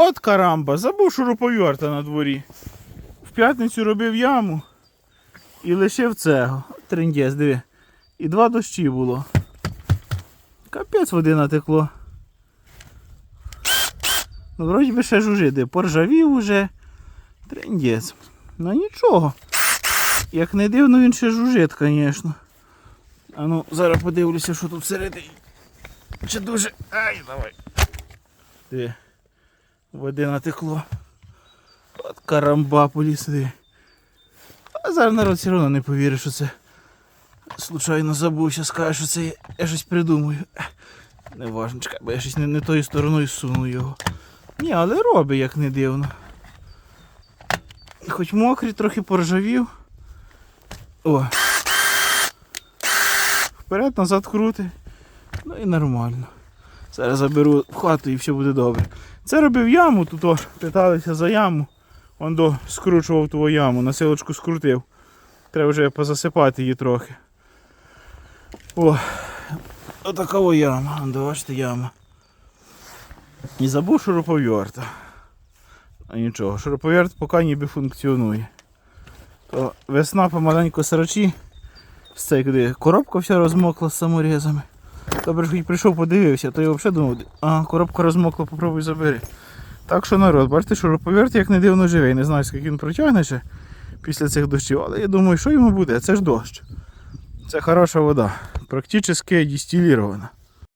От карамба, забув шуруповерта на дворі. В п'ятницю робив яму і лишив цего. Трендєс, диви. І два дощі було. Капець води натекло. Ну, вроді би ще жужи, поржавів уже. Трендєс. Ну нічого. Як не дивно, він ще жужить, звісно. А ну, зараз подивлюся, що тут всередині. Чи дуже. Ай, давай. Диви. Води натекло. От карамба поліз. А зараз народ все одно не повірить, що це. Случайно забувся, скаже, що це я, щось придумаю. Не важно, чекай, бо я щось не, не тою стороною суну його. Ні, але робить, як не дивно. Хоч мокрий, трохи поржавів. О. Вперед, назад крути. Ну і нормально. Зараз заберу в хату і все буде добре. Це робив яму, тут питалися за яму. Он до скручував ту яму, на силочку скрутив. Треба вже позасипати її трохи. О, отака яма. Он, бачите, яма. І забув шуруповерта. А нічого, шуруповерт поки ніби функціонує. То весна помаленьку сарачі. З цей куди коробка вся розмокла з саморізами. Добре, хоч прийшов, подивився, то я взагалі думав, а коробка розмокла, попробуй забери. Так що народ, бачите, що повірте, як не дивно живий. Не знаю, скільки він протягне ще після цих дощів, але я думаю, що йому буде? Це ж дощ. Це хороша вода. Практично дистилірована.